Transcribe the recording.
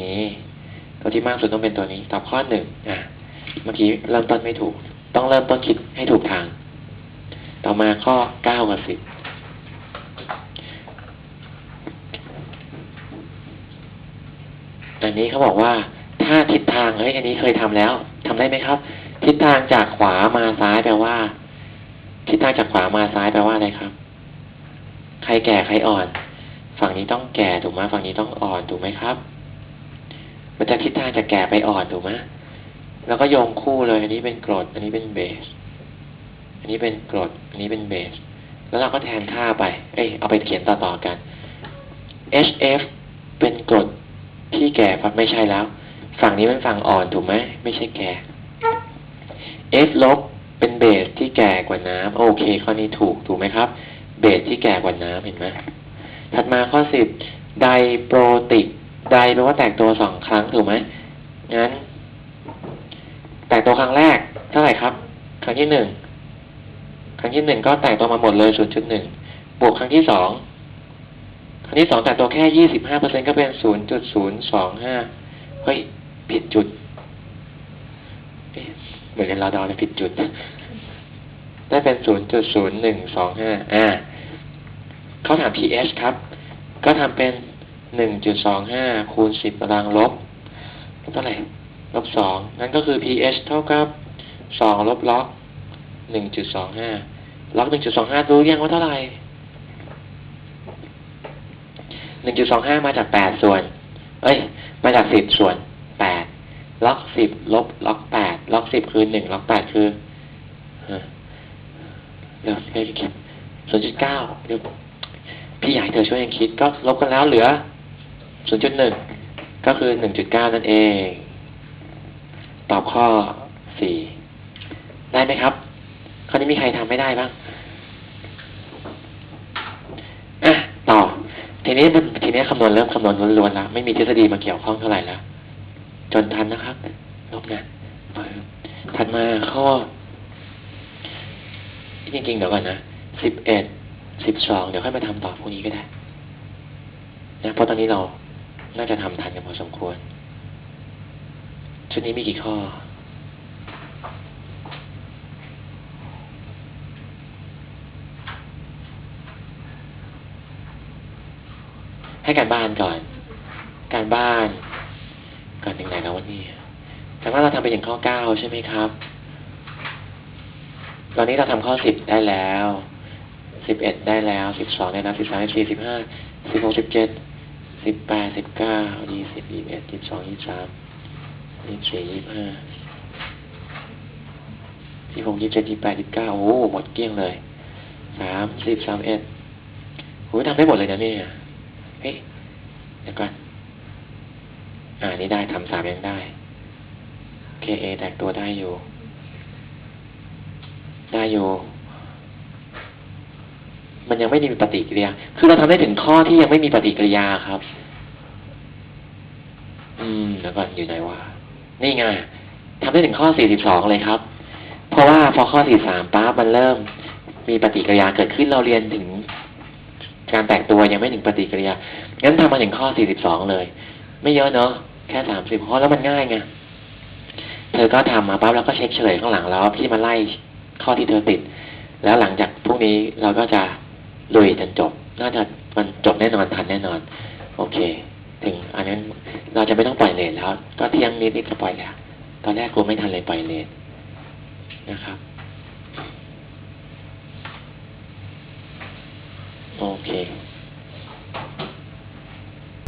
นี่ตัวที่มากสุดต้องเป็นตัวนี้ ตอบข้อหนึ่งอะเมื่อกี้เริ่มต้นไม่ถูก ต้องเริ่มต้นคิดให้ถูกทาง ต่อมาข้อเก้ากับสิบอันนี้เขาบอกว่า ถ้าทิศทางเฮ้ยอันนี้เคยทำแล้วทำได้ไหมครับ ทิศทางจากขวามาซ้ายแปลว่า ทิศทางจากขวามาซ้ายแปลว่าอะไรครับ ใครแก่ใครอ่อน ฝั่งนี้ต้องแก่ถูกไหมฝั่งนี้ต้องอ่อนถูกไหมครับ มันจะทิศทางจากแก่ไปอ่อนถูกไหมแล้วก็โยงคู่เลย อันนี้เป็นกรด อันนี้เป็นเบส อันนี้เป็นกรด อันนี้เป็นเบส แล้วเราก็แทนค่าไป เอ้ย เอาไปเขียนต่อๆกัน HF เป็นกรดที่แก่ครับไม่ใช่แล้ว ฝั่งนี้เป็นฝั่งอ่อนถูกไหม ไม่ใช่แก่ F ลบเป็นเบสที่แก่กว่าน้ำโอเค ข้อนี้ถูกถูกไหมครับ เบสที่แก่กว่าน้ำเห็นไหมถัดมาข้อสิบไดโปรติก ไดแปลว่าแตกตัวสองครั้งถูกไหมงั้น แตกตัวครั้งแรกเท่าไหร่ครับ ครั้งที่หนึ่งครั้งที่หนึ่งก็แตกตัวมาหมดเลยศูนย์จุดหนึ่งบวกครั้งที่สองครั้งที่สองแตกตัวแค่ยี่สิบห้าเปอร์เซ็นก็เป็นศูนย์จุดศูนย์สองห้าเฮ้ยผิดจุดเหมือนกันเราดาเลยผิดจุด ได้เป็นศูนย์จุดศูนย์หนึ่งสองห้าอ่าเขาถาม pH ครับ ก็ทำเป็น หนึ่งจุดสองห้าคูณสิบตารางลบเท่าไหร่ลบสองนั่นก็คือ pH เท่ากับสองลบล็อกหนึ่งจุดสองห้าล็อกหนึ่งจุดสองห้ารู้ยังว่าเท่าไหร่หนึ่งจุดสองห้ามาจากแปดส่วน เอ้ย มาจากสิบส่วนแปดล็อกสิบลบล็อกแปดล็อกสิบคือหนึ่งล็อกแปดคือเดี๋ยวให้คิดศูนย์จุดเก้าเดี๋ยวพี่ให้เธอช่วยกันคิดก็ลบกันแล้วเหลือ 0.1ก็คือ1.9นั่นเอง ตอบข้อ4ได้ไหมครับ ข้อนี้มีใครทำไม่ได้บ้างอะต่อ ทีนี้มันทีนี้คำนวณเริ่มคำนวณล้วนๆแล้วไม่มีทฤษฎีมาเกี่ยวข้องเท่าไหร่แล้ว จนทันนะครับลบนะถัดมาข้อ จริงๆ เดี๋ยวก่อนนะ11สิบสองเดี๋ยวค่อยมาทำต่อพวกนี้ก็ได้นะเพราะตอนนี้เรา น่าจะทำทันกันพอสมควร ชุดนี้มีกี่ข้อ ให้การบ้านก่อน การบ้าน ก่อนถึงไหนแล้ววันนี้การบ้าเราทำไปถึงข้อเก้าใช่ไหมครับ ตอนนี้เราทำข้อสิบได้แล้วสิบเอ็ดได้แล้วสิบสองได้แล้วสิบสามสิบสี่สิบห้าสิบหกสิบเจ็ด สิบแปดสิบเก้ายี่สิบยี่สิบเอ็ดยี่สิบสองยี่สิบสามยี่สิบสี่ยี่สิบห้ายี่สิบหกยี่สิบเจ็ดยี่สิบแปดยี่สิบเก้าโอ้หมดเกลี้ยงเลยสามสิบสามเอ็ดโอ้ยทำได้หมดเลยนะเนี่ยเฮ้ยเดี๋ยวก่อนอ่านี่ได้ทำสามยังได้ KA แตกตัวได้อยู่ ได้อยู่ มันยังไม่มีปฏิกิริยา คือเราทำได้ถึงข้อที่ยังไม่มีปฏิกิริยาครับ อืมแล้วก่อยู่ไหนวะนี่ไงทำได้ถึงข้อ 42 เลยครับ เพราะว่าพอข้อ 43ปั๊บมันเริ่มมีปฏิกิริยาเกิดขึ้นเราเรียนถึงการแตกตัวยังไม่ถึงปฏิกิริยา งั้นทำมาถึงข้อ 42 เลย ไม่เยอะเนาะ แค่ 30 ข้อแล้วมันง่ายไง เธอก็ทำมาปั๊บแล้วก็เช็คเฉลยข้างหลังแล้วพี่มาไล่ข้อที่เธอติด แล้วหลังจากพรุ่งนี้เราก็จะ ลุยจนจบ น่าจะมันจบแน่นอนทันแน่นอน โอเค ถึงอันนั้นเราจะไม่ต้องปล่อยเลนแล้ว ก็เที่ยงนิดนิดก็ปล่อยแล้วตอนแรกกูไม่ทันเลยปล่อยเลนนะครับ โอเค